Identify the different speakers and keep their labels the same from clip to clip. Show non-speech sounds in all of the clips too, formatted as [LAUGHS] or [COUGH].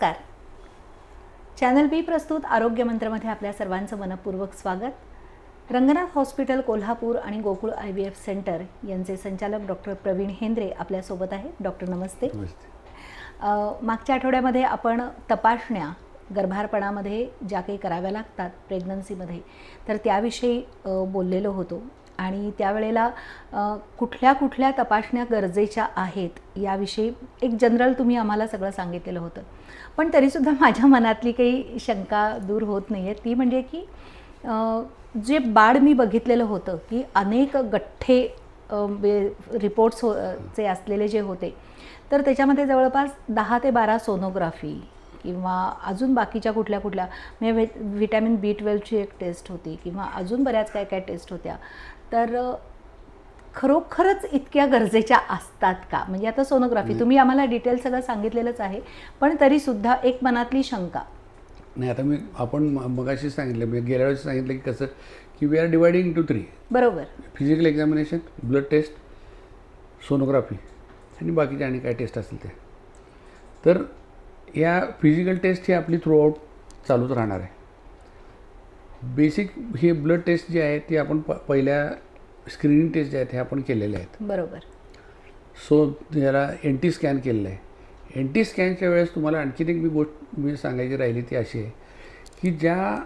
Speaker 1: नमस्कार. चॅनल बी प्रस्तुत आरोग्य मंत्रमध्ये आपल्या सर्वांचं मनपूर्वक स्वागत. रंगनाथ हॉस्पिटल कोल्हापूर आणि Gokul I V F centre यांचे संचालक डॉक्टर प्रवीण हेंद्रे आपल्यासोबत आहेत. डॉक्टर नमस्ते. मागच्या आठवड्यामध्ये आपण तपासण्या गर्भारपणामध्ये ज्या काही कराव्या लागतात प्रेग्नन्सीमध्ये तर त्याविषयी बोललेलो होतो. आणि त्यावेळेला कुठल्या कुठल्या तपासण्या गरजेच्या आहेत याविषयी एक जनरल तुम्ही आम्हाला सगळं सांगितलेलं होतं. पण तरीसुद्धा [LAUGHS] माझ्या मनातली काही शंका दूर होत नाही आहे ती म्हणजे की जे बाळ मी बघितलेलं होतं की अनेक गठ्ठे रिपोर्ट्स हो चे असलेले जे होते तर त्याच्यामध्ये जवळपास दहा ते बारा सोनोग्राफी किंवा अजून बाकीच्या कुठल्या कुठल्या म्हणजे व्हि व्हिटॅमिन बी ट्वेल्वची एक टेस्ट होती किंवा अजून बऱ्याच काय काय टेस्ट होत्या. तर खरोखरच इतक्या गरजेच्या असतात का? म्हणजे आता सोनोग्राफी तुम्ही आम्हाला डिटेल सगळं सांगितलेलंच आहे पण तरीसुद्धा एक मनातली शंका.
Speaker 2: नाही आता मी आपण मगाशी सांगितलं मी गेल्या वेळेस सांगितलं की कसं की we are dividing to three
Speaker 1: बरोबर.
Speaker 2: Physical examination blood test sonography आणि बाकीचे आणि काय टेस्ट असतील ते. तर या फिजिकल टेस्ट ही आपली थ्रूआउट चालूच राहणार आहे. बेसिक हे ब्लड टेस्ट जे आहे ते आपण प पहिल्या स्क्रीनिंग टेस्ट जे आहेत हे आपण केलेले आहेत.
Speaker 1: बरोबर.
Speaker 2: सो याला एन टी स्कॅन केलेलं आहे. एन टी स्कॅनच्या वेळेस तुम्हाला आणखीन एक मी गोष्ट मी सांगायची राहिली ती अशी आहे की ज्या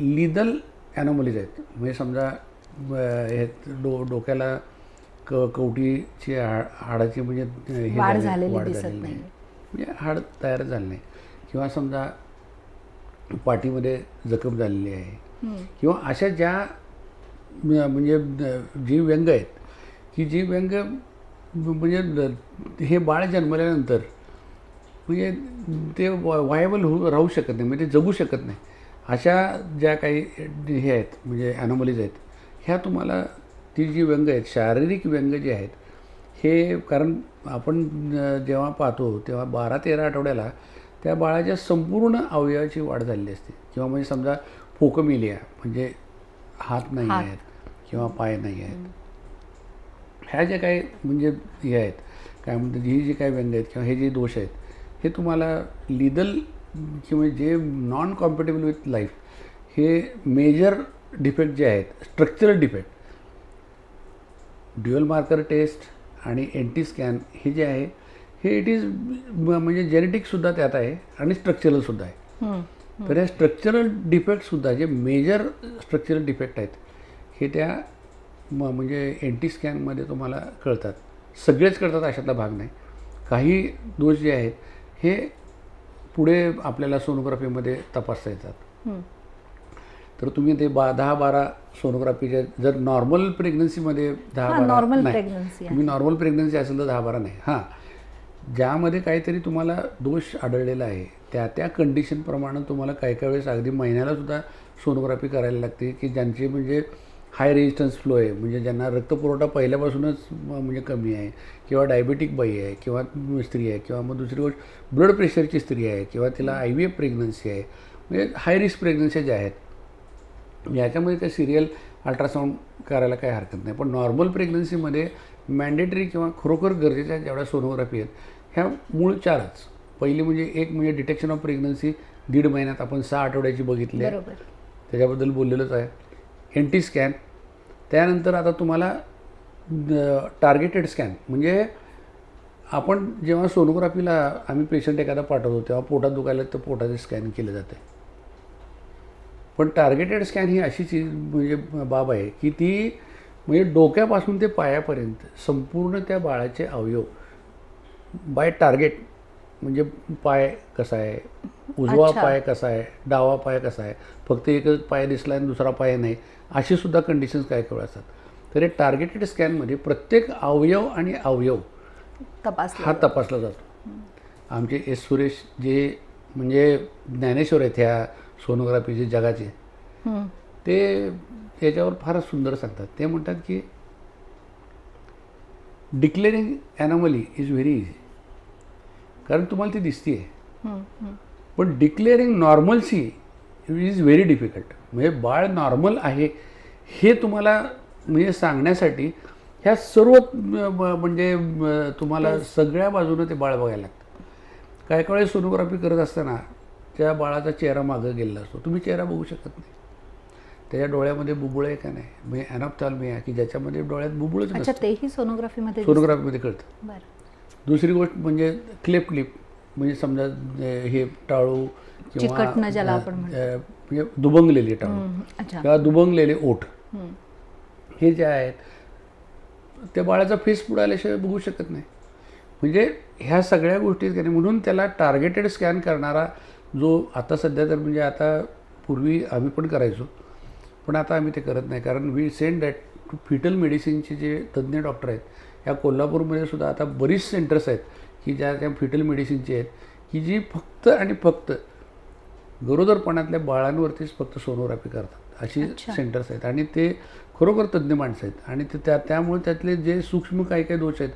Speaker 2: लिदल ॲनॉमलीज आहेत म्हणजे समजा हे डो डोक्याला क कवटीची हा हाडाची म्हणजे हे
Speaker 1: वाढ
Speaker 2: झाली-
Speaker 1: झालेली नाही.
Speaker 2: म्हणजे हाड तयार झालं नाही. किंवा समजा पाठीमध्ये जखम झालेली आहे. किंवा अशा ज्या म्हणजे जी व्यंग आहेत की जी व्यंग म्हणजे हे बाळ जन्मल्यानंतर म्हणजे ते वायबल होऊ राहू शकत नाही म्हणजे ते जगू शकत नाही. अशा ज्या काही हे आहेत म्हणजे ॲनॉमलीज आहेत ह्या तुम्हाला ती जी व्यंग आहेत शारीरिक व्यंग जे आहेत हे कारण आपण जेव्हा पाहतो तेव्हा बारा तेरा आठवड्याला त्या बाळाच्या संपूर्ण अवयवाची वाढ झालेली असते. किंवा म्हणजे समजा फोकमिलिया म्हणजे हात नाही
Speaker 1: हात.
Speaker 2: आहेत किंवा पाय नाही आहेत ह्या ज्या काही म्हणजे हे आहेत काय म्हणतात ही जी काही व्यंग आहेत किंवा हे जे दोष आहेत हे तुम्हाला लिदल किंवा जे नॉन कॉम्पेटेबल विथ लाईफ हे मेजर डिफेक्ट जे आहेत structural defect dual marker test आणि एन टी स्कॅन हे जे आहे हे इट इज म्हणजे जेनेटिकसुद्धा त्यात आहे आणि स्ट्रक्चरलसुद्धा आहे
Speaker 1: हम्म.
Speaker 2: तर या स्ट्रक्चरल डिफेक्टसुद्धा जे मेजर स्ट्रक्चरल डिफेक्ट आहेत हे त्या म म्हणजे एन टी स्कॅनमध्ये तुम्हाला कळतात. सगळेच कळतात अशातला भाग नाही. काही दोष जे आहेत हे पुढे आपल्याला सोनोग्राफीमध्ये तपासता येतात. तर तुम्ही ते बा दहा बारा सोनोग्राफीच्या जर नॉर्मल प्रेग्नन्सीमध्ये दहा बारा
Speaker 1: pregnancy आहे.
Speaker 2: तुम्ही नॉर्मल प्रेग्नन्सी असेल तर दहा बारा नाही. हां. ज्यामध्ये काहीतरी तुम्हाला दोष आढळलेला आहे त्या त्या कंडिशनप्रमाणे तुम्हाला काही काही वेळेस अगदी महिन्याला सुद्धा सोनोग्राफी करायला लागते की ज्यांची म्हणजे हाय रेजिस्टन्स फ्लो आहे म्हणजे ज्यांना रक्तपुरवठा पहिल्यापासूनच म्हणजे कमी आहे किंवा डायबेटिक बाई आहे किंवा स्त्री आहे किंवा मग दुसरी गोष्ट ब्लड प्रेशरची स्त्री आहे किंवा तिला आय व्ही एफ प्रेग्नन्सी आहे म्हणजे हाय रिस्क प्रेग्नन्सी ज्या आहेत याच्यामध्ये ते सिरियल अल्ट्रासाऊंड करायला काही हरकत नाही. पण नॉर्मल प्रेग्नन्सीमध्ये मॅन्डेटरी किंवा खरोखर गरजेच्या जेवढ्या सोनोग्राफी आहेत ह्या मूळ चारच. पहिली म्हणजे एक म्हणजे डिटेक्शन ऑफ प्रेग्नन्सी दीड महिन्यात आपण सहा आठवड्याची बघितली आहे. त्याच्याबद्दल बोललेलंच आहे. एन टी स्कॅन त्यानंतर आता तुम्हाला टार्गेटेड स्कॅन म्हणजे आपण जेव्हा सोनोग्राफीला आम्ही पेशंट एखादा पाठवतो तेव्हा पोटात दुखायला तर पोटाचे स्कॅन केलं जाते. पण टार्गेटेड स्कॅन ही अशी चीज म्हणजे बाब आहे की ती म्हणजे डोक्यापासून ते पायापर्यंत संपूर्ण त्या बाळाचे अवयव बाय टार्गेट म्हणजे पाय कसा आहे? उजवा. पाय कसा आहे? डावा पाय कसा आहे? फक्त एकच पाय दिसला आणि दुसरा पाय नाही. अशी सुद्धा कंडिशन्स काय काय असतात? तर हे टार्गेटेड स्कॅनमध्ये प्रत्येक अवयव आणि अवयव
Speaker 1: तपासलं
Speaker 2: हा तपासला जातो. आमचे एस सुरेश जे म्हणजे ज्ञानेश्वर आहेत ह्या सोनोग्राफीचे जगाचे. ते त्याच्यावर फारच सुंदर सांगतात. ते म्हणतात की declaring anomaly is very easy कारण तुम्हाला ती दिसते आहे. पण declaring normalcy is very difficult म्हणजे बाळ नॉर्मल आहे हे तुम्हाला म्हणजे सांगण्यासाठी ह्या सर्व म्हणजे तुम्हाला सगळ्या बाजूनं ते बाळ बघायला लागतं. काय काय सोनोग्राफी करत असताना त्या बाळाचा चेहरा मागं गेलेला असतो. तुम्ही चेहरा बघू शकत नाही. त्याच्या डोळ्यामध्ये बुबुळ आहे का नाही? म्हणजे अॅनॉप्थॅल्मिया की ज्याच्यामध्ये डोळ्यात बुबुळच
Speaker 1: अच्छा तेही सोनोग्राफीमध्ये.
Speaker 2: सोनोग्राफीमध्ये कळतं.
Speaker 1: बरं.
Speaker 2: दुसरी गोष्ट म्हणजे क्लिप क्लिप म्हणजे समजा हे टाळू म्हणजे दुबंगलेली टाळू. किंवा दुबंगलेले ओठ. हे जे आहेत त्या बाळाचा फेस पुढे आल्याशिवाय बघू शकत नाही. म्हणजे ह्या सगळ्या गोष्टी म्हणून त्याला टार्गेटेड स्कॅन करणारा जो आता सध्या तर म्हणजे आता पूर्वी आम्ही पण करायचो पण आता आम्ही ते करत नाही. कारण we send that to fetal मेडिसिनचे जे तज्ज्ञ डॉक्टर आहेत या कोल्हापूरमध्ये सुद्धा आता बरीच सेंटर्स आहेत की ज्या त्या फिटल मेडिसिनची आहेत की जी फक्त आणि फक्त गरोदरपणातल्या बाळांवरतीच फक्त सोनोग्राफी करतात. अशी. सेंटर्स आहेत आणि ते खरोखर तज्ज्ञ माणसं आहेत. आणि ते त्या त्यामुळे त्यातले जे सूक्ष्म काही काही दोष आहेत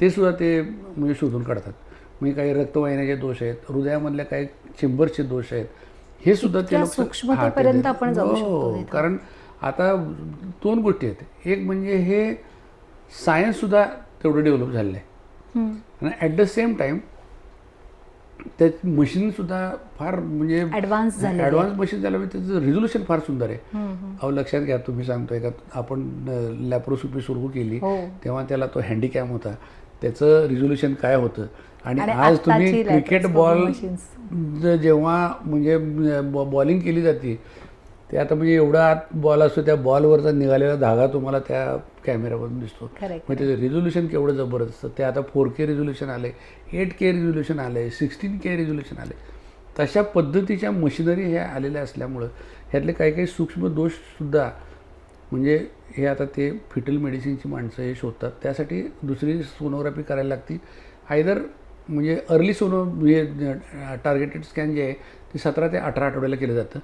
Speaker 2: ते सुद्धा ते म्हणजे शोधून काढतात. म्हणजे काही रक्तवाहिन्याचे दोष आहेत हृदयामधल्या काही चेंबरचे दोष आहेत हे सुद्धा ते लोक-
Speaker 1: सूक्ष्मतेपर्यंत
Speaker 2: ते-
Speaker 1: आपण जाऊ
Speaker 2: हो,
Speaker 1: शकतो.
Speaker 2: कारण आता दोन गोष्टी आहेत एक म्हणजे हे सायन्स सुद्धा तेवढं डेव्हलप झालेलं आहे. आणि ॲट द सेम टाईम त्यात मशीनसुद्धा फार म्हणजे
Speaker 1: आहे.
Speaker 2: ॲडव्हान्स मशीन झाल्यामुळे त्याचं रिझोल्युशन फार सुंदर आहे. अहो लक्षात घ्या तुम्ही सांगतोय का आपण लॅप्रोस्कोपी सुरू केली
Speaker 1: हो.
Speaker 2: तेव्हा त्याला तो हँडिकॅम होता त्याचं रिझोल्युशन काय होतं? आणि आज तुम्ही क्रिकेट बॉल जेव्हा म्हणजे बॉलिंग केली जाते ते आता म्हणजे एवढा आत बॉल असतो त्या बॉलवरचा निघालेला धागा तुम्हाला त्या कॅमेऱ्यामधून दिसतो. मग त्याचं रिझोल्युशन केवढं जबरदस्त. ते आता फोर के रिझोल्युशन आले एट के रिझोल्युशन आले सिक्स्टीन के रिझोल्युशन आले तशा पद्धतीच्या मशिनरी ह्या आलेल्या असल्यामुळं ह्यातले काही काही सूक्ष्म दोषसुद्धा म्हणजे हे आता ते फिटल मेडिसिनची माणसं हे शोधतात. त्यासाठी दुसरी सोनोग्राफी करायला लागती आयदर म्हणजे अर्ली सोनो टार्गेटेड स्कॅन जे आहे ते सतरा ते अठरा आठवड्याला केलं जातं.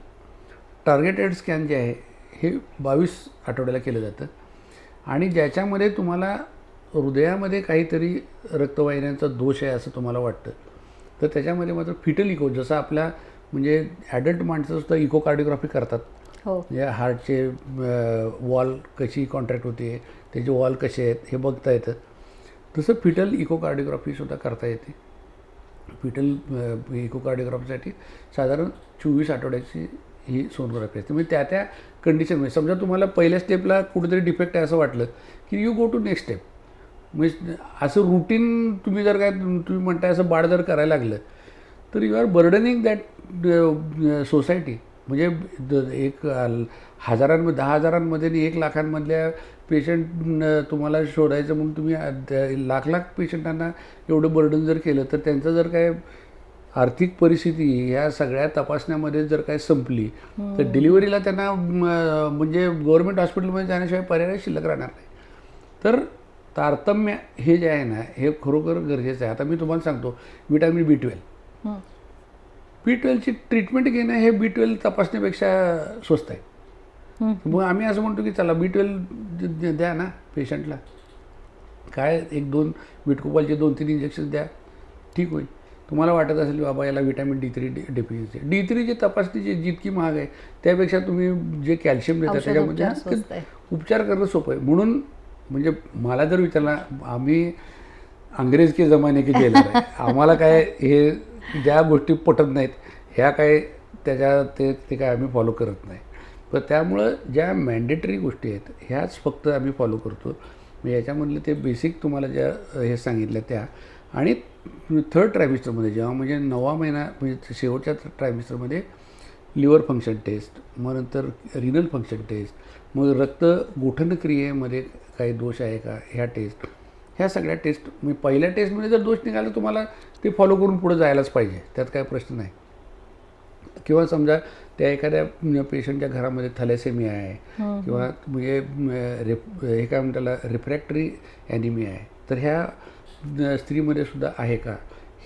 Speaker 2: टार्गेटेड स्कॅन जे आहे हे बावीस आठवड्याला केलं जातं. आणि ज्याच्यामध्ये तुम्हाला हृदयामध्ये काहीतरी रक्तवाहिन्यांचा दोष आहे असं तुम्हाला वाटतं तर त्याच्यामध्ये मात्र फिटल इको जसं आपल्या म्हणजे ॲडल्ट माणसंसुद्धा इकोकार्डिओग्राफी करतात.
Speaker 1: हो.
Speaker 2: म्हणजे हार्टचे वॉल कशी कॉन्ट्रॅक्ट होते त्याचे वॉल कसे आहेत हे बघता येतं. तसं फिटल इकोकार्डिओग्राफीसुद्धा करता येते. फिटल इकोकार्डिओग्राफीसाठी साधारण चोवीस आठवड्याची ही सोनोग्राफी असते. म्हणजे त्या त्या कंडिशनमध्ये समजा तुम्हाला पहिल्या स्टेपला कुठेतरी डिफेक्ट आहे असं वाटलं की you go to next step म्हणजे असं रुटीन तुम्ही जर काय तुम्ही म्हणताय असं बाळ जर करायला लागलं तर you are burdening that society म्हणजे द- एक हजारांमध्ये दहा हजारांमध्ये आणि एक लाखांमधल्या पेशंट तुम्हाला शोधायचं म्हणून तुम्ही लाख लाख पेशंटांना एवढं बर्डन जर केलं तर त्यांचं जर काय आर्थिक परिस्थिती ह्या सगळ्या तपासण्यामध्ये जर काय संपली तर डिलिव्हरीला त्यांना म्हणजे गव्हर्मेंट हॉस्पिटलमध्ये जाण्याशिवाय पर्याय शिल्लक राहणार नाही. तर तारतम्य हे जे आहे ना हे खरोखर गरजेचं आहे. आता मी तुम्हाला सांगतो विटॅमिन बी ट्वेल्व. बी ट्वेल्वची ट्रीटमेंट घेणं हे बी ट्वेल्व तपासण्यापेक्षा स्वस्त आहे. मग आम्ही असं म्हणतो की चला बी ट्वेल्व द्या ना पेशंटला काय एक दोन बिटकोपालचे दोन तीन इंजेक्शन द्या ठीक होईल. तुम्हाला वाटत असेल बाबा याला vitamin D three deficiency D थ्रीची तपासणीची जितकी महाग आहे त्यापेक्षा तुम्ही जे कॅल्शियम देता त्याच्यामध्ये
Speaker 1: उपचार
Speaker 2: करणं सोपं आहे. म्हणून म्हणजे मला जर विचारला आम्ही अंग्रेज के जमाने के आहे. आम्हाला काय हे ज्या गोष्टी पटत नाहीत ह्या काय त्याच्या ते ते काय आम्ही फॉलो करत नाही. तर त्यामुळं ज्या मॅन्डेटरी गोष्टी आहेत ह्याच फक्त आम्ही फॉलो करतो. मी याच्यामधले ते बेसिक तुम्हाला ज्या हे सांगितल्या त्या. आणि थर्ड ट्रायमिस्टरमध्ये जेव्हा म्हणजे नवा महिना म्हणजे शेवटच्या ट्रायमिस्टरमध्ये लिव्हर फंक्शन टेस्ट मग नंतर रिनल फंक्शन टेस्ट मग रक्त गोठणक्रियेमध्ये काही दोष आहे का? ह्या टेस्ट ह्या सगळ्या टेस्ट म्हणजे पहिल्या टेस्टमध्ये जर दोष निघाला तुम्हाला ते फॉलो करून पुढे जायलाच पाहिजे. त्यात काय प्रश्न नाही. किंवा समजा त्या एखाद्या पेशंटच्या घरामध्ये थॅलेसेमिया आहे किंवा म्हणजे म, रेप हे काय म्हणतात त्याला रिफ्रॅक्टरी ॲनिमिया आहे. तर ह्या स्त्रीमध्ये सुद्धा आहे का?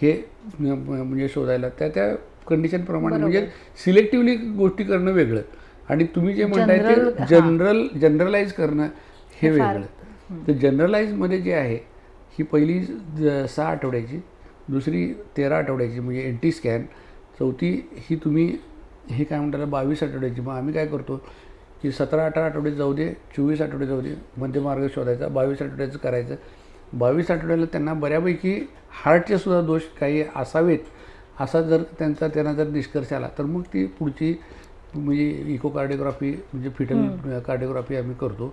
Speaker 2: हे म, म, म्हणजे शोधायला. त्या त्या कंडिशनप्रमाणे म्हणजे सिलेक्टिव्हली गोष्टी करणं वेगळं. आणि तुम्ही जे म्हणताय ते. जनरल जनरलाइज करणं हे वेगळं. तर जनरलाइजमध्ये जे आहे ही पहिली सहा आठवड्याची दुसरी तेरा आठवड्याची म्हणजे एन टी स्कॅन चौथी ही तुम्ही हे काय म्हणतात बावीस आठवड्याची. मग आम्ही काय करतो की सतरा अठरा आठवडे जाऊ दे चोवीस आठवडे जाऊ दे मध्यमार्ग शोधायचा बावीस आठवड्याचं करायचं. बावीस आठवड्याला त्यांना बऱ्यापैकी हार्टचे सुद्धा दोष काही असावेत असा जर त्यांचा त्यांना जर निष्कर्ष आला तर मग ती पुढची म्हणजे इकोकार्डिओग्राफी म्हणजे फिटल कार्डिओग्राफी आम्ही करतो.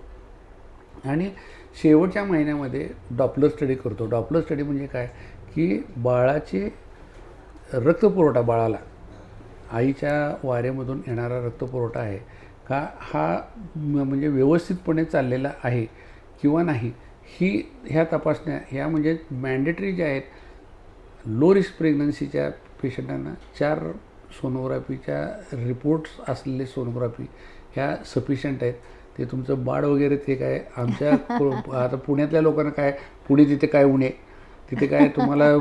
Speaker 2: आणि शेवटच्या महिन्यामध्ये डॉपलर स्टडी करतो. डॉपलर स्टडी म्हणजे काय? की बाळाचे रक्तपुरवठा बाळाला आईच्या वाऱ्यामधून येणारा रक्तपुरवठा आहे का? हा म्हणजे व्यवस्थितपणे चाललेला आहे किंवा नाही? ही ह्या तपासण्या ह्या म्हणजे मॅन्डेटरी ज्या आहेत लो रिस्क प्रेग्नन्सीच्या पेशंटांना चार सोनोग्राफीच्या रिपोर्ट्स असलेले सोनोग्राफी ह्या सफिशियंट आहेत. ते तुमचं बाळ वगैरे ते काय आमच्या आता पुण्यातल्या लोकांना काय पुणे तिथे काय उणे तिथे काय तुम्हाला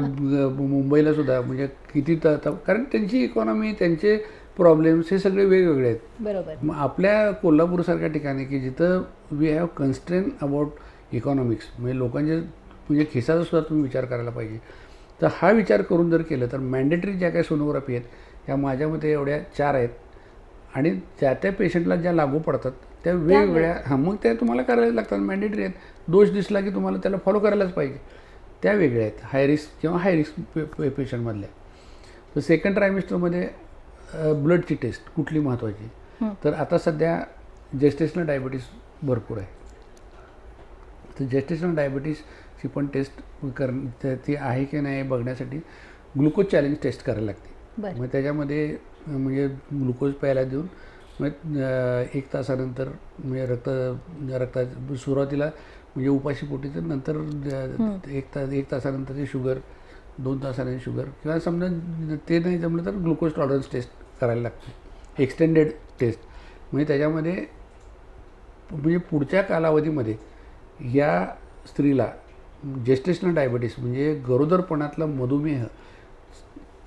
Speaker 2: मुंबईला सुद्धा म्हणजे किती त त- कारण त्यांची इकॉनॉमी त्यांचे प्रॉब्लेम्स हे सगळे वेगवेगळे आहेत.
Speaker 1: बरोबर.
Speaker 2: मग आपल्या कोल्हापूरसारख्या ठिकाणी की जिथं we have constrain about economics म्हणजे लोकांचे म्हणजे खिसाचा सुद्धा तुम्ही विचार करायला पाहिजे. तर हा विचार करून जर केलं तर मॅन्डेटरी ज्या काही सोनोग्राफी आहेत त्या माझ्यामध्ये एवढ्या चार आहेत. आणि त्या त्या पेशंटला ज्या लागू पडतात त्या वेगवेगळ्या हां मग त्या तुम्हाला करायला लागतात. मॅन्डेटरी आहेत. दोष दिसला की तुम्हाला त्याला फॉलो करायलाच पाहिजे. त्या वेगळ्या आहेत. हाय रिस्क किंवा हाय रिस्क पे पे पेशंटमधल्या तर सेकंड ट्रायमिस्टरमध्ये ब्लडची टेस्ट कुठली महत्त्वाची. तर आता सध्या जेस्टेशनल डायबिटीस भरपूर आहे. तर जेस्टेशनल डायबिटीसची पण टेस्ट कर ती आहे की नाही बघण्यासाठी ग्लुकोज चॅलेंज टेस्ट करायला लागते. मग त्याच्यामध्ये म्हणजे ग्लुकोज प्यायला देऊन मग एक तासानंतर म्हणजे रक्त रक्ता सुरुवातीला म्हणजे उपाशी पोटी तर नंतर एक तास एक तासानंतरची शुगर दोन तासानंतर शुगर किंवा समजा ते नाही जमलं तर ग्लुकोज टॉलरन्स टेस्ट करायला लागते. एक्सटेंडेड टेस्ट म्हणजे त्याच्यामध्ये म्हणजे पुढच्या कालावधीमध्ये या स्त्रीला जेस्टेशनल डायबिटीस म्हणजे गरोदरपणातला मधुमेह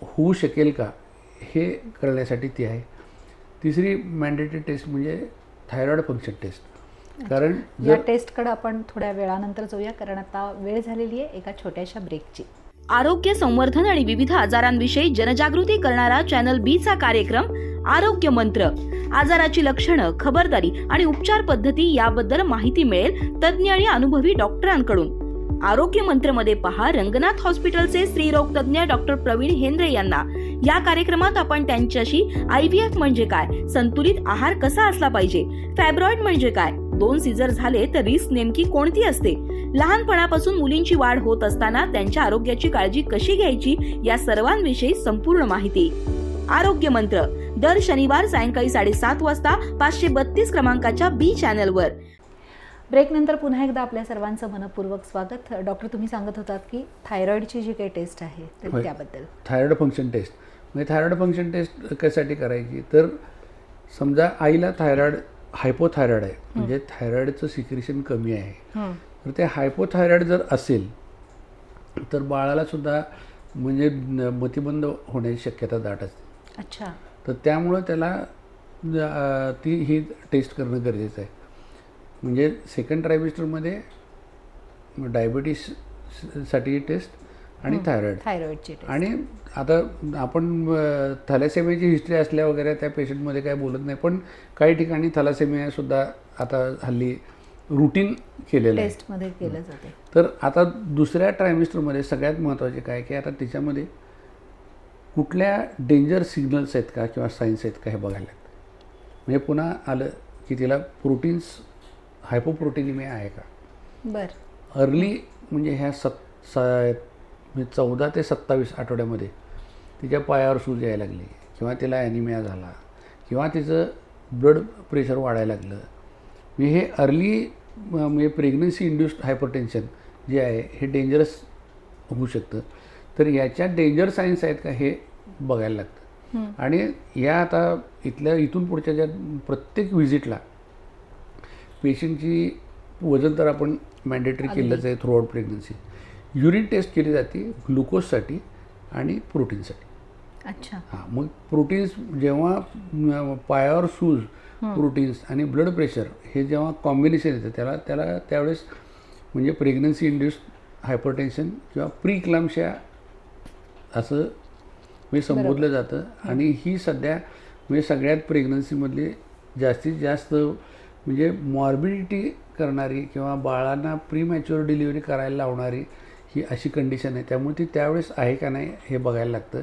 Speaker 2: होऊ शकेल का हे करण्यासाठी ती आहे. तिसरी मॅन्डेटरी टेस्ट म्हणजे थायरॉइड फंक्शन टेस्ट कारण
Speaker 1: या टेस्टकडे आपण थोड्या वेळानंतर जाऊया कारण आता वेळ झालेली आहे एका छोट्याशा ब्रेकची
Speaker 3: आरोग्य संवर्धन आणि विविध आजारांविषयी जनजागृती करणारा चॅनल बी चा कार्यक्रम आरोग्य मंत्र. आजाराची लक्षणं खबरदारी आणि उपचार पद्धती याबद्दल माहिती मिळेल तज्ज्ञ आणि अनुभवी डॉक्टरांकडून. आरोग्य मंत्रमध्ये पहा रंगनाथ हॉस्पिटलचे स्त्रीरोग तज्ज्ञ डॉक्टर प्रवीण हेंद्रे यांना. या कार्यक्रमात आपण त्यांच्याशी आय व्ही एफ म्हणजे काय संतुलित आहार कसा असला पाहिजे फॅब्रॉइड म्हणजे काय दोन सीझर झाले तर रिस्क नेमकी कोणती असते लहानपणापासून मुलींची वाढ होत असताना त्यांच्या आरोग्याची काळजी कशी घ्यायची या सर्वांविषयी संपूर्ण माहिती. आरोग्य मंत्र दर शनिवार सायंकाळी साडेसात वाजता पाचशे बत्तीस क्रमांकाच्या बी चॅनलवर.
Speaker 1: ब्रेकनंतर पुन्हा एकदा आपल्या सर्वांचं मनपूर्वक स्वागत. डॉक्टर तुम्ही सांगत होतात की थायरॉइडची जी काही टेस्ट आहे. त्याबद्दल.
Speaker 2: थायरॉइड फंक्शन टेस्ट म्हणजे थायरॉइड फंक्शन टेस्ट कशासाठी करायची? तर समजा आईला थायरॉइड हायपोथायरॉइड आहे. म्हणजे थायरॉइडचं सिक्रेशन कमी आहे.
Speaker 1: हं.
Speaker 2: तर ते हायपोथायरॉइड जर असेल तर बाळाला सुद्धा म्हणजे मतिमंद होण्याची शक्यता दाट असते.
Speaker 1: अच्छा.
Speaker 2: तर त्यामुळं त्याला ती ही टेस्ट करणं गरजेचं आहे. म्हणजे सेकंड ट्रायमिस्टरमध्ये डायबिटीससाठी टेस्ट आणि थायरॉइड.
Speaker 1: थायरॉइडची
Speaker 2: आणि आता आपण थॅलेसेमियाची हिस्ट्री असल्या वगैरे त्या पेशंटमध्ये काय बोलत नाही. पण काही ठिकाणी थॅलेसेमिया सुद्धा आता हल्ली रुटीन केलेलं
Speaker 1: टेस्टमध्ये केलं जाते.
Speaker 2: तर आता दुसऱ्या ट्रायमिस्टरमध्ये सगळ्यात महत्त्वाचे काय की आता तिच्यामध्ये कुठल्या डेंजर सिग्नल्स आहेत का किंवा सायन्स आहेत का हे बघायला म्हणजे पुन्हा आलं की तिला प्रोटीन्स हायपोप्रोटीनिमिया आहे का?
Speaker 1: बरं.
Speaker 2: अर्ली म्हणजे ह्या सत् स म्हणजे चौदा ते सत्तावीस आठवड्यामध्ये तिच्या पायावर सूज यायला लागली. किंवा तिला ॲनिमिया झाला. किंवा तिचं ब्लड प्रेशर वाढायला लागलं. म्हणजे हे अर्ली म्हणजे प्रेग्नन्सी इंड्युस्ड हायपरटेन्शन जे आहे हे डेंजरस होऊ शकतं. तर याच्या डेंजर सायन्स आहेत का हे बघायला लागतं. आणि या आता इथल्या इथून पुढच्या ज्या प्रत्येक व्हिजिटला पेशंटची वजन तर आपण मॅन्डेटरी. केलंच आहे throughout pregnancy urine test केली जाते ग्लुकोजसाठी आणि प्रोटीनसाठी.
Speaker 1: अच्छा.
Speaker 2: हां मग प्रोटीन्स जेव्हा पायावर सूज प्रोटीन्स आणि ब्लड प्रेशर हे जेव्हा कॉम्बिनेशन येतं त्याला त्याला त्यावेळेस म्हणजे प्रेग्नन्सी इंड्युस्ड हायपरटेन्शन किंवा प्री क्लाम्शिया असं म्हणजे संबोधलं जातं. आणि ही सध्या म्हणजे सगळ्यात प्रेग्नन्सीमधली जास्तीत जास्त म्हणजे मॉर्बिडिटी करणारी किंवा बाळांना प्री मॅच्युअर डिलिव्हरी करायला लावणारी ही अशी कंडिशन आहे त्यामुळे ती त्यावेळेस आहे का नाही हे बघायला लागतं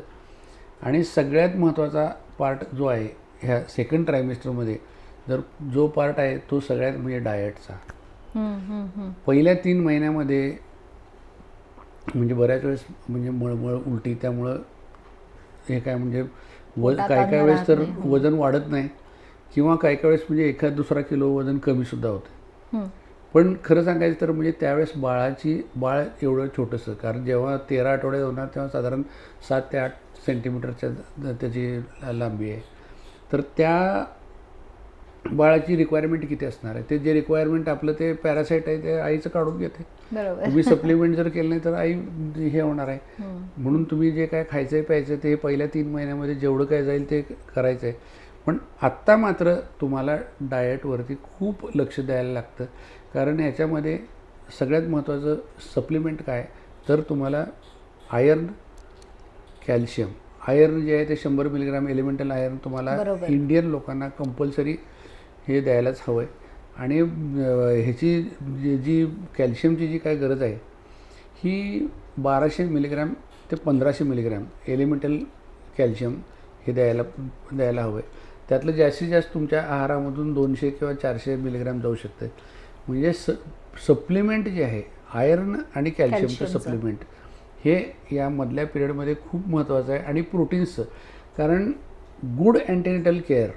Speaker 2: आणि सगळ्यात महत्त्वाचा पार्ट जो आहे ह्या सेकंड ट्रायमिस्टरमध्ये जर जो पार्ट आहे तो सगळ्यात म्हणजे डायटचा. पहिल्या तीन महिन्यामध्ये म्हणजे बऱ्याच वेळेस म्हणजे मळमळ उलटी त्यामुळं हे काय म्हणजे व काय काय वेळेस तर. वजन वाढत नाही किंवा काय काय वेळेस म्हणजे एखाद दुसरा किलो वजन कमीसुद्धा होतं. पण खरं सांगायचं तर म्हणजे त्यावेळेस बाळाची बाळ एवढं छोटंसं. कारण जेव्हा तेरा आठवडे होणार तेव्हा साधारण सात ते आठ सेंटीमीटरच्या त्याची लांबी आहे. तर त्या बाळाची रिक्वायरमेंट किती असणार आहे? ते जे रिक्वायरमेंट आपलं ते पॅरासाईट आहे ते आईचं काढून घेते. तुम्ही सप्लिमेंट जर केलं नाही तर आई हे होणार आहे. म्हणून तुम्ही जे काय खायचं आहे प्यायचं ते पहिल्या तीन महिन्यामध्ये जेवढं काय जाईल ते करायचं आहे पण आत्ता मात्र तुम्हाला डाएटवरती खूप लक्ष द्यायला लागतं. कारण ह्याच्यामध्ये सगळ्यात महत्त्वाचं सप्लिमेंट काय? तर तुम्हाला आयर्न कॅल्शियम आयर्न जे आहे ते शंभर मिलीग्राम एलिमेंटल आयर्न तुम्हाला. इंडियन लोकांना कंपल्सरी हे द्यायलाच हवं आहे आणि ह्याची जी जी कॅल्शियमची जी काय गरज आहे ही बाराशे मिलीग्रॅम ते पंधराशे मिलीग्रॅम एलिमेंटल कॅल्शियम हे द्यायला द्यायला हवं आहे त्यातलं जास्तीत जास्त तुमच्या आहारामधून दोनशे किंवा चारशे मिलीग्रॅम जाऊ शकतं म्हणजे स सप्लिमेंट जे आहे आयर्न आणि कॅल्शियमचं. सप्लिमेंट हे या मधल्या पिरियडमध्ये खूप महत्त्वाचं आहे. आणि प्रोटीन्सचं कारण good antenatal care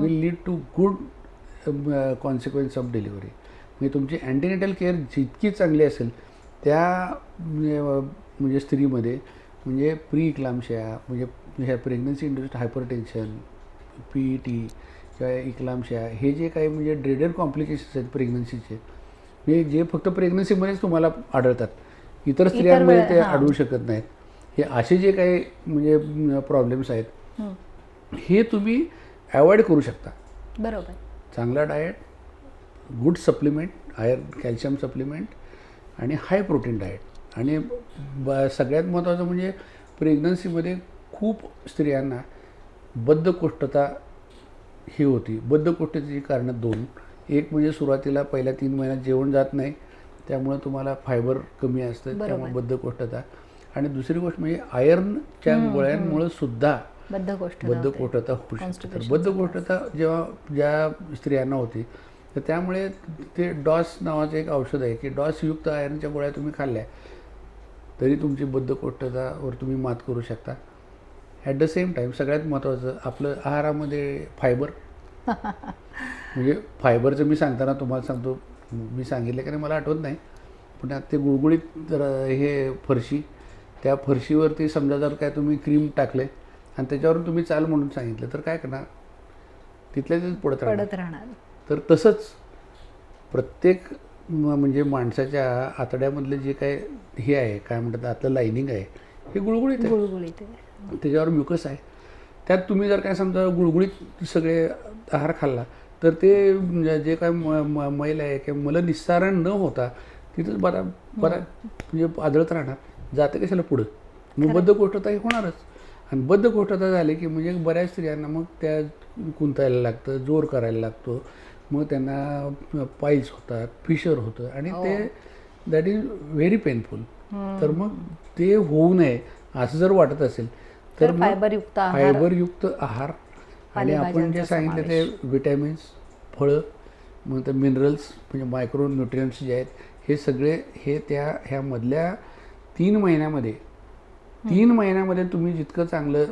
Speaker 2: will lead to good consequence of delivery म्हणजे तुमची अँटीनेटल केअर जितकी चांगली असेल त्या म्हणजे, म्हणजे स्त्रीमध्ये म्हणजे प्री इक्लामशिया म्हणजे ह्या pregnancy induced hypertension P E T किंवा इक्लामशिया हे जे काही म्हणजे ड्रेडेड कॉम्प्लिकेशन्स आहेत प्रेग्नन्सीचे म्हणजे जे फक्त प्रेग्नन्सीमध्येच तुम्हाला आढळतात इतर स्त्रियांमध्ये ते
Speaker 1: हां.
Speaker 2: आढळू शकत नाहीत हे असे जे काही म्हणजे प्रॉब्लेम्स आहेत. हे तुम्ही अवॉइड करू शकता
Speaker 1: बरोबर
Speaker 2: चांगला diet good supplement iron calcium supplement आणि हाय प्रोटीन डाएट आणि ब सगळ्यात महत्त्वाचं म्हणजे प्रेग्नन्सीमध्ये खूप स्त्रियांना बद्धकोष्ठता ही होती. बद्धकोष्ठतेची कारणं दोन. एक म्हणजे सुरुवातीला पहिल्या तीन महिन्यात जेवण जात नाही त्यामुळं तुम्हाला फायबर कमी असतं. त्यामुळे बद्धकोष्ठता. आणि दुसरी गोष्ट म्हणजे आयर्नच्या गोळ्यांमुळं सुद्धा
Speaker 1: बद्ध गोष्ट
Speaker 2: बद्धकोष्ठता होऊ शकते. तर बद्धकोष्ठता जेव्हा ज्या स्त्रियांना होती तर त्यामुळे ते डॉस नावाचं एक औषध आहे की डॉसयुक्त आयर्नच्या गोळ्या तुम्ही खाल्ल्या तरी तुमची बद्धकोष्ठतावर तुम्ही मात करू शकता. ॲट द सेम टाईम सगळ्यात महत्त्वाचं आपलं आहारामध्ये फायबर म्हणजे फायबरचं मी सांगताना तुम्हाला सांगतो मी सांगितलं की नाही मला आठवत नाही. पण आता ते गुळगुळीत जर हे फरशी त्या फरशीवरती समजा जर काय तुम्ही क्रीम टाकले आणि त्याच्यावरून तुम्ही चाल म्हणून सांगितलं तर काय करणार? तिथल्या तिथेच पडत राहणार.
Speaker 1: पडत राहणार.
Speaker 2: तर तसंच प्रत्येक म्हणजे माणसाच्या आतड्यामधलं जे काय हे आहे काय म्हणतात आतलं लाईनिंग आहे हे गुळगुळीत
Speaker 1: गुळगुळीत आहे.
Speaker 2: त्याच्यावर म्युकस आहे. त्यात तुम्ही जर काय समजा गुळगुळीत सगळे आहार खाल्ला तर ते म्हणजे जे काय म- मैल आहे किंवा मल निस्सारण न होता तिथंच बरा बरा म्हणजे आदळत राहणार. जाते कशाला पुढं? मग बद्धकोष्ठता ही होणारच. आणि बद्धकोष्ठता झाली की म्हणजे बऱ्याच स्त्रियांना मग त्या कुंतायला लागतं जोर करायला लागतो. मग त्यांना पाईल्स होतात फिशर होतं आणि ते दॅट इज व्हेरी पेनफुल. तर मग ते होऊ नये असं जर वाटत असेल तर
Speaker 1: फायबरयुक्त आहार
Speaker 2: फायबरयुक्त आहार आणि आपण जे सांगितलं ते विटॅमिन्स फळं मग ते मिनरल्स म्हणजे मायक्रो न्यूट्रियन्स जे आहेत हे सगळे हे त्या ह्या मधल्या तीन महिन्यामध्ये तीन महिन्यामध्ये तुम्ही जितकं चांगलं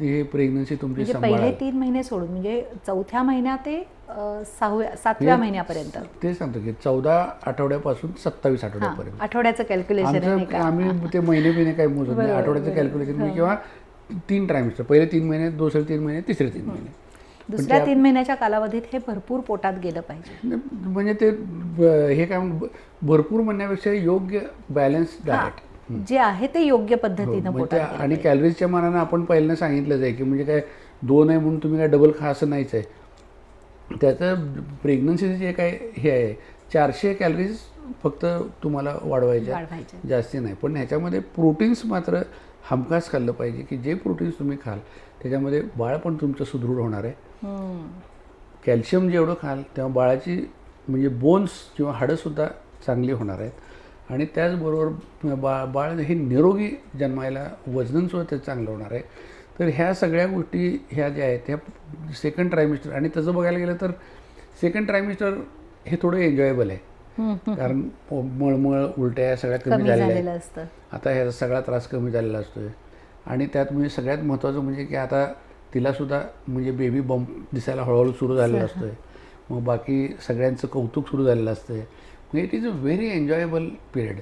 Speaker 2: हे प्रेग्नन्सी तुमची
Speaker 1: म्हणजे पहिले तीन महिने सोडून म्हणजे चौथ्या महिन्यात ते सहाव्या सातव्या महिन्यापर्यंत.
Speaker 2: ते सांगतो की चौदा आठवड्यापासून सत्तावीस आठवड्यापर्यंत.
Speaker 1: आठवड्याचं कॅल्क्युलेशन
Speaker 2: आम्ही ते महिने बिने काही मोजत नाही. आठवड्याचं. कॅल्क्युलेशन मी किंवा तीन ट्रायमिस्टर पहिले तीन महिने दुसरे तीन महिने तिसरे तीन महिने.
Speaker 1: दुसऱ्या तीन महिन्याच्या कालावधीत हे भरपूर पोटात गेलं पाहिजे.
Speaker 2: म्हणजे ते हे काय भरपूर म्हणण्यापेक्षा योग्य बॅलन्स डाएट
Speaker 1: जे आहे ते योग्य पद्धतीनं
Speaker 2: म्हणजे आणि कॅलरीजच्या मानानं आपण पहिल्यांदा सांगितलंच आहे की म्हणजे काय दोन आहे म्हणून तुम्ही काय डबल खा असं नाहीच आहे. त्याचं प्रेग्नन्सीचं जे काय हे आहे चारशे कॅलरीज फक्त तुम्हाला वाढवायच्या
Speaker 1: वाढवायचे
Speaker 2: जास्ती नाही. पण ह्याच्यामध्ये प्रोटीन्स मात्र हमखास खाल्लं पाहिजे की जे प्रोटीन्स तुम्ही खाल त्याच्यामध्ये बाळ पण तुमचं सुदृढ होणार आहे. कॅल्शियम जेवढं खाल तेव्हा बाळाची म्हणजे बोन्स किंवा हाडंसुद्धा चांगली होणार आहेत आणि त्याचबरोबर बा बाळ हे निरोगी जन्मायला वजनसुद्धा त्याचं चांगलं होणार आहे तर ह्या सगळ्या गोष्टी ह्या ज्या आहेत ह्या सेकंड ट्रायमिस्टर आणि तसं बघायला गेलं तर सेकंड ट्रायमिस्टर हे थोडं एन्जॉयबल आहे. कारण मळमळ उलट्या या सगळ्या कमी झालेल्या आहेत. आता ह्याचा सगळा त्रास कमी झालेला असतो आणि त्यात म्हणजे सगळ्यात महत्त्वाचं म्हणजे की आता तिलासुद्धा म्हणजे बेबी बंप दिसायला हळूहळू सुरू झालेला असतो आहे मग बाकी सगळ्यांचं कौतुक सुरू झालेलं असतं आहे म्हणजे it is a very enjoyable period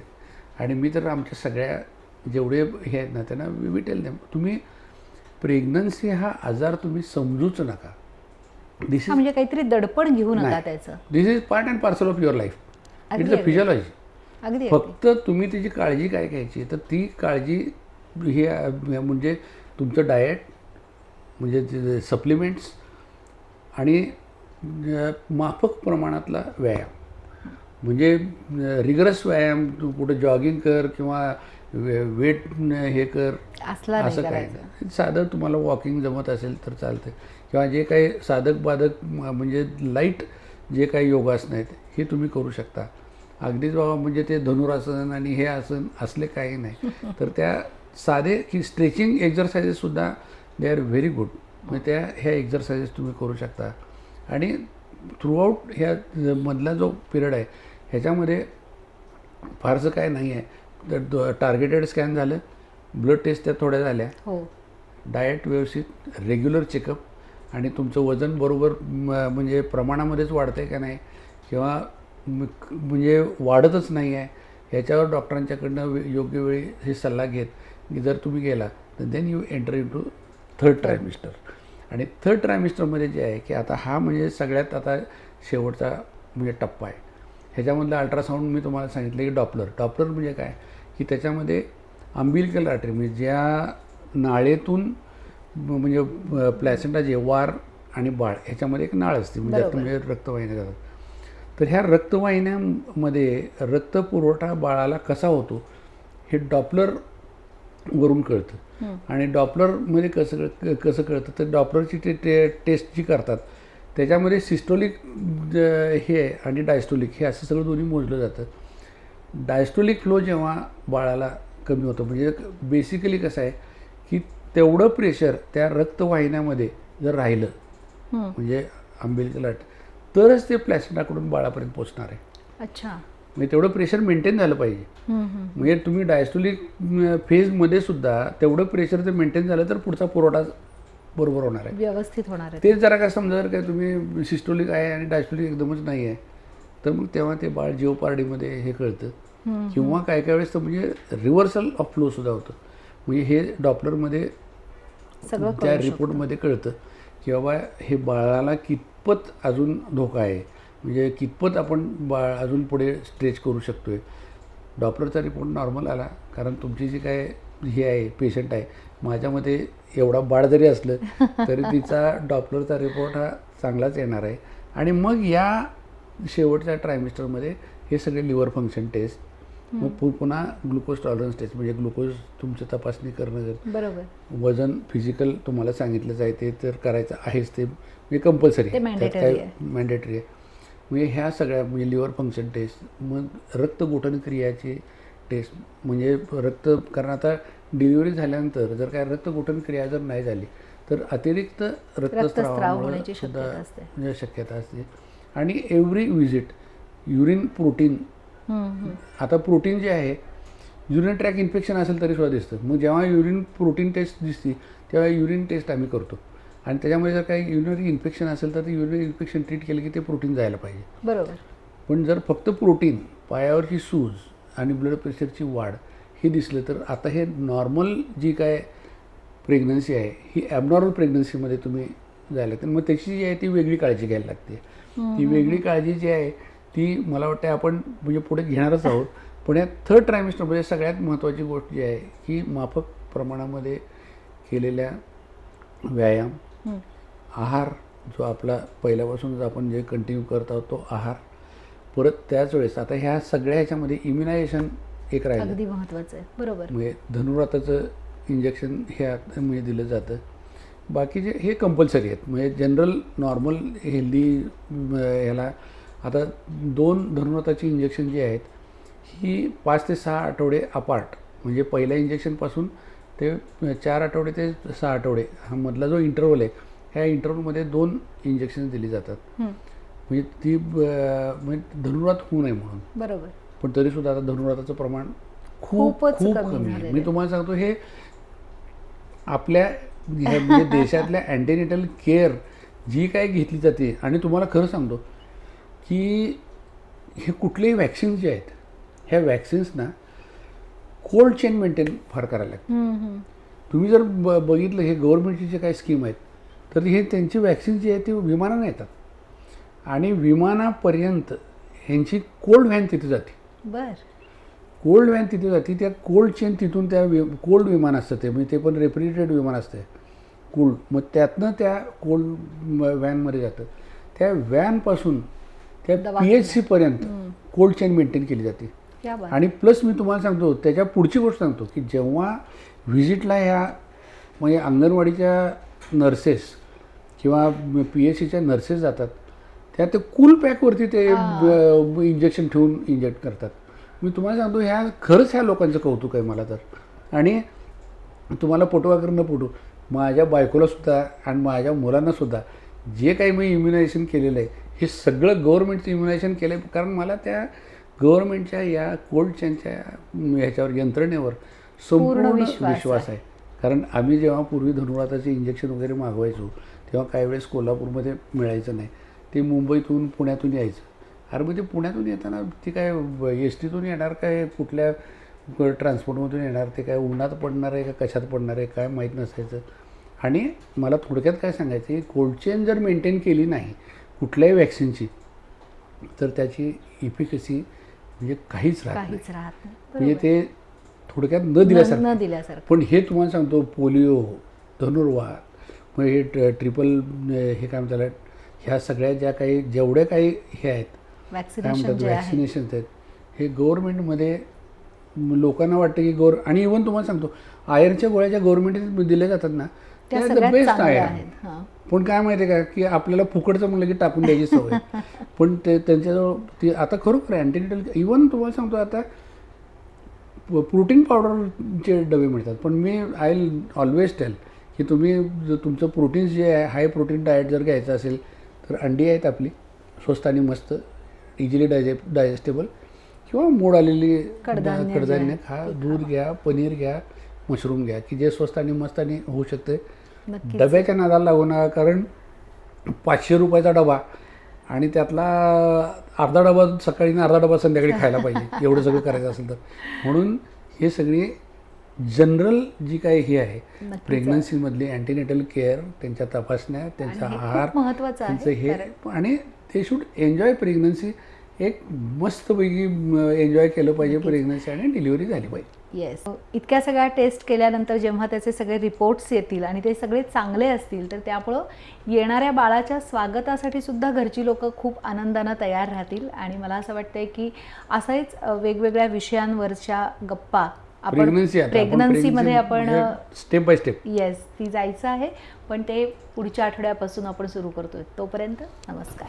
Speaker 2: आणि मी तर आमच्या सगळ्या जेवढे हे आहेत ना त्यांना वी टेल देम तुम्ही प्रेग्नन्सी हा आजार तुम्ही समजूच नका. दिस इज
Speaker 1: म्हणजे काहीतरी दडपण घेऊ नका. त्याचं.
Speaker 2: This is part and parcel of your life it's a. Physiology
Speaker 1: अगदी.
Speaker 2: फक्त तुम्ही त्याची काळजी काय घ्यायची? तर ती काळजी ही म्हणजे तुमचं डाएट म्हणजे सप्लिमेंट्स आणि माफक प्रमाणातला व्यायाम. म्हणजे रिगरस व्यायाम तू कुठं जॉगिंग कर किंवा वेट हे कर असं काय साधं तुम्हाला वॉकिंग जमत असेल तर चालतं किंवा जे काही साधक बाधक म्हणजे लाइट जे काही योगासन आहेत हे तुम्ही करू शकता. अगदीच बाबा म्हणजे ते धनुरासन आणि हे आसन असले काही नाही. [LAUGHS] तर त्या साधे की स्ट्रेचिंग एक्झरसाइजेससुद्धा दे आर व्हेरी गुड म्हणजे त्या ह्या एक्झरसाइजेस तुम्ही करू शकता. आणि थ्रूआउट ह्या मधला जो पिरियड आहे ह्याच्यामध्ये फारसं काय नाही आहे तर टार्गेटेड स्कॅन झालं ब्लड टेस्ट त्या थोड्या झाल्या.
Speaker 1: हो.
Speaker 2: डाएट व्यवस्थित रेग्युलर चेकअप आणि तुमचं वजन बरोबर म्हणजे प्रमाणामध्येच वाढतं आहे का नाही किंवा म्हणजे वाढतच नाही आहे. ह्याच्यावर डॉक्टरांच्याकडनं वे- योग्य वेळी हे सल्ला घेत की जर तुम्ही गेला तर then you enter into third trimester आणि थर्ड ट्रायमिस्टरमध्ये जे आहे की आता हा म्हणजे सगळ्यात आता शेवटचा म्हणजे टप्पा आहे. ह्याच्यामधलं अल्ट्रासाऊंड मी तुम्हाला सांगितलं की डॉपलर डॉपलर म्हणजे काय? की त्याच्यामध्ये अंबिलिकल आर्टरी म्हणजे ज्या नाळेतून म्हणजे प्लॅसेंटा जे वार आणि बाळ ह्याच्यामध्ये एक नाळ असते. म्हणजे. म्हणजे रक्तवाहिन्या जातात तर ह्या रक्तवाहिन्यांमध्ये रक्तपुरवठा बाळाला कसा होतो हे डॉपलर वरून कळतं. आणि डॉपलरमध्ये कसं कसं कळतं तर डॉपलरची ते टे टेस्ट जी करतात त्याच्यामध्ये सिस्टोलिक हे आणि डायस्टोलिक हे असं सगळं दोन्ही मोजलं जातं डायस्टोलिक फ्लो जेव्हा बाळाला कमी होतं म्हणजे बेसिकली कसं आहे की तेवढं प्रेशर त्या रक्तवाहिन्यामध्ये जर राहिलं. म्हणजे आंबेलिकल आर्ट तरच ते प्लॅस्टिनाकडून बाळापर्यंत पोचणार आहे.
Speaker 1: अच्छा.
Speaker 2: म्हणजे तेवढं प्रेशर मेंटेन झालं पाहिजे. म्हणजे तुम्ही डायस्टोलिक फेजमध्ये सुद्धा तेवढं प्रेशर जर मेंटेन झालं तर पुढचा पुरवठा बरोबर होणार आहे.
Speaker 1: व्यवस्थित होणार आहे.
Speaker 2: तेच जरा काय समजा जर काय तुम्ही सिस्टोलिक आहे आणि डायस्टोलिक एकदमच नाही आहे तर मग तेव्हा ते बाळ जिओपार्डीमध्ये हे कळतं. किंवा काय काय वेळेस तर म्हणजे रिव्हर्सल ऑफ फ्लो सुद्धा होतं. म्हणजे हे डॉपलरमध्ये
Speaker 1: सगळं
Speaker 2: त्या. रिपोर्टमध्ये कळतं की बाबा हे बाळाला कितपत अजून धोका आहे? म्हणजे कितपत आपण बाळ अजून पुढे स्ट्रेच करू शकतो आहे डॉक्टरचा रिपोर्ट नॉर्मल आला कारण तुमची जी काय हे आहे पेशंट आहे माझ्यामध्ये एवढा बाळ जरी असलं तरी [LAUGHS] तिचा डॉप्लरचा रिपोर्ट हा चांगलाच येणार आहे. आणि मग या शेवटच्या ट्रायमिस्टरमध्ये हे सगळे लिव्हर फंक्शन टेस्ट मग पु- पुन्हा ग्लुकोज टॉलरन्स टेस्ट म्हणजे ग्लुकोज तुमची तपासणी करणं गरजेचं
Speaker 1: बरोबर
Speaker 2: वजन फिजिकल तुम्हाला सांगितलं जाय ते तर करायचं आहेच ते म्हणजे कंपल्सरी
Speaker 1: ते mandatory आहे.
Speaker 2: मॅन्डेटरी आहे म्हणजे ह्या सगळ्या म्हणजे लिव्हर फंक्शन टेस्ट मग रक्त गोठण क्रियाची टेस्ट म्हणजे रक्त कारण आता डिलिव्हरी झाल्यानंतर जर काय रक्त गोठण क्रिया जर नाही झाली तर अतिरिक्त
Speaker 1: रक्तस्राव
Speaker 2: रक्तस्रावामुळे
Speaker 1: होण्याची
Speaker 2: सुद्धा
Speaker 1: शक्यता असते.
Speaker 2: म्हणजे शक्यता असते आणि एव्हरी विजिट युरिन प्रोटीन. आता प्रोटीन जे आहे युरिन ट्रॅक इन्फेक्शन असेल तरी सुद्धा दिसतं. मग जेव्हा युरिन प्रोटीन टेस्ट दिसते तेव्हा युरिन टेस्ट आम्ही करतो. आणि त्याच्यामध्ये जर काही युरिनरी इन्फेक्शन असेल तर ते युरिनरी इन्फेक्शन ट्रीट केलं की ते प्रोटीन जायला पाहिजे.
Speaker 1: बरोबर.
Speaker 2: पण जर फक्त प्रोटीन पायावरची सूज आणि ब्लड प्रेशरची वाढ हे दिसलं तर आता हे नॉर्मल जी काय प्रेग्नन्सी आहे ही ॲबनॉर्मल प्रेग्नन्सीमध्ये तुम्ही जायला लागते. मग त्याची जी आहे ती वेगळी काळजी घ्यायला लागते. ती वेगळी काळजी जी आहे ती मला वाटते आपण म्हणजे पुढे घेणारच आहोत. पण या थर्ड ट्रायमिस्टरमध्ये सगळ्यात महत्त्वाची गोष्ट जी आहे की माफक प्रमाणामध्ये केलेल्या व्यायाम. आहार जो आपला पहिल्यापासूनच आपण जे कंटिन्यू करत आहोत तो आहार. परत त्याच वेळेस आता ह्या सगळ्या ह्याच्यामध्ये इम्युनायझेशन एक राहिलं.
Speaker 1: अगदी महत्वाचं आहे. बरोबर.
Speaker 2: म्हणजे धनुराताचं इंजेक्शन हे आत- म्हणजे दिलं जातं. बाकीचे हे कंपल्सरी आहेत. म्हणजे जनरल नॉर्मल हेल्दी ह्याला आता दोन धनुर्वाताची इंजेक्शन जी आहेत ही पाच ते सहा आठवडे अपार्ट म्हणजे पहिल्या इंजेक्शनपासून ते चार आठवडे ते सहा आठवडे हा मधला जो इंटरवल आहे ह्या इंटरवलमध्ये दोन इंजेक्शन दिली जातात. म्हणजे ती म्हणजे धनुर्वात होऊ नये म्हणून.
Speaker 1: बरोबर.
Speaker 2: पण तरीसुद्धा आता धनुर्वाताचं प्रमाण खूप
Speaker 1: खूपच
Speaker 2: खूप
Speaker 1: कमी
Speaker 2: आहे. मी. तुम्हाला सांगतो हे आपल्या म्हणजे देशातल्या [LAUGHS] अँटीनेटल केअर जी काय घेतली जाते आणि तुम्हाला खरं सांगतो की हे कुठलेही वॅक्सिन्स जे आहेत ह्या वॅक्सिन्सना कोल्ड चेन मेंटेन फार करायला लागते. तुम्ही जर ब बघितलं हे गव्हर्नमेंटची जे काही स्कीम आहेत तर हे त्यांची वॅक्सिन जी आहे ती विमानानं येतात. आणि विमानापर्यंत ह्यांची कोल्ड व्हॅन तिथे जाते.
Speaker 1: बर.
Speaker 2: कोल्ड व्हॅन तिथे जाते त्या कोल्ड चेन तिथून त्या वि कोल्ड विमान असतं ते म्हणजे ते पण रेफ्रिजरेटेड विमान असते. कोल्ड मग त्यातनं त्या कोल्ड व्हॅनमध्ये जातं. त्या व्हॅनपासून त्या पी एच सीपर्यंत कोल्ड चेन मेंटेन केली जाते. आणि प्लस मी तुम्हाला सांगतो त्याच्या पुढची गोष्ट सांगतो की जेव्हा व्हिजिटला ह्या म्हणजे अंगणवाडीच्या नर्सेस किंवा पी एच सीच्या नर्सेस जातात त्या ते कूल पॅकवरती ते इंजेक्शन ठेवून इंजेक्ट करतात. मी तुम्हाला सांगतो ह्या खरंच ह्या लोकांचं कौतुक आहे मला तर. आणि तुम्हाला पटवा करणं पटू माझ्या बायकोला सुद्धा आणि माझ्या मुलांना सुद्धा जे काही मी इम्युनायझेशन केलेलं आहे हे सगळं गव्हर्नमेंटचं इम्युनायझेशन केलं. आहे कारण मला त्या गव्हर्नमेंटच्या या कोल्ड चेनच्या ह्याच्यावर यंत्रणेवर संपूर्ण
Speaker 1: विश्वास
Speaker 2: आहे. कारण आम्ही जेव्हा पूर्वी धनुर्वाताचे इंजेक्शन वगैरे मागवायचो तेव्हा काही वेळेस कोल्हापूरमध्ये मिळायचं नाही. ते मुंबईतून पुण्यातून यायचं. अरे म्हणजे पुण्यातून येताना ती काय एस टीतून येणार काय कुठल्या ट्रान्सपोर्टमधून येणार ते काय उन्हात पडणार आहे का कशात पडणार आहे काय माहीत नसायचं. आणि मला थोडक्यात काय सांगायचं की कोल्ड चेन जर मेंटेन केली नाही कुठल्याही वॅक्सिनची तर त्याची इफिकसी म्हणजे काहीच राहत नाही.
Speaker 1: काहीच राहत नाही.
Speaker 2: म्हणजे
Speaker 1: बरोबर.
Speaker 2: ते थोडक्यात न दिल्यासारखं.
Speaker 1: न दिल्यासारखं.
Speaker 2: पण हे तुम्हाला सांगतो पोलिओ धनुर्वात मग हे ट- ट्रिपल अं, हे काय म्हणतात ह्या सगळ्या ज्या काही जेवढ्या काही हे आहेत काय
Speaker 1: वॅक्सिनेशन
Speaker 2: म्हणतात
Speaker 1: जे आहे
Speaker 2: वॅक्सिनेशन्स आहेत हे गव्हर्नमेंटमध्ये लोकांना वाटतं की गव्हर आणि इवन तुम्हाला सांगतो आयरनच्या गोळ्या ज्या गव्हर्नमेंट दिल्या जातात ना
Speaker 1: त्या सगळ्यात
Speaker 2: बेस्ट
Speaker 1: चांगल्या
Speaker 2: आहे
Speaker 1: आहेत हां.
Speaker 2: पण काय माहिती आहे का की आपल्याला फुकटचं म्हणलं की टाकून द्यायची सवय. [LAUGHS] पण ते त्यांच्याजवळ ती आता खरोखर अँटीनेटल इवन तुम्हाला सांगतो आता प्रोटीन पावडरचे डबे मिळतात. पण मी आय ऑलवेज टेल की तुम्ही जर तुमचं प्रोटीन्स जे आहे हाय प्रोटीन डाएट जर घ्यायचं असेल तर अंडी आहेत आपली स्वस्त आणि मस्त इझिली डायजे डायजेस्टेबल किंवा मोड आलेली
Speaker 1: कडधान्य
Speaker 2: खा दूध घ्या पनीर घ्या मशरूम घ्या की जे स्वस्त आणि मस्त आणि होऊ शकते. डब्याच्या नादाला लागू नका कारण पाचशे रुपयाचा डबा आणि त्यातला अर्धा डबा सकाळी आणि अर्धा डबा संध्याकाळी खायला पाहिजे. [LAUGHS] एवढं सगळं करायचं असेल तर. म्हणून हे सगळी जनरल जी काही हे आहे. प्रेग्नन्सीमधली अँटीनेटल केअर त्यांच्या तपासण्या त्यांचा आहार त्यांचं हे आणि ते शूड एन्जॉय प्रेग्नन्सी एक मस्तपैकी एन्जॉय केलं पाहिजे प्रेग्नन्सी आणि डिलिव्हरी झाली पाहिजे.
Speaker 1: येस इतक्या सगळ्या टेस्ट केल्यानंतर जेव्हा त्याचे सगळे रिपोर्ट्स येतील आणि ते सगळे चांगले असतील तर त्यामुळं येणाऱ्या बाळाच्या स्वागतासाठी सुद्धा घरची लोक खूप आनंदानं तयार राहतील. आणि मला असं वाटतंय की असाच वेगवेगळ्या विषयांवरच्या गप्पा आपण
Speaker 2: प्रेग्नन्सी
Speaker 1: प्रेग्नन्सीमध्ये आपण
Speaker 2: स्टेप बाय स्टेप
Speaker 1: येस ती जायचं आहे. पण ते पुढच्या आठवड्यापासून आपण सुरू करतोय. तोपर्यंत नमस्कार.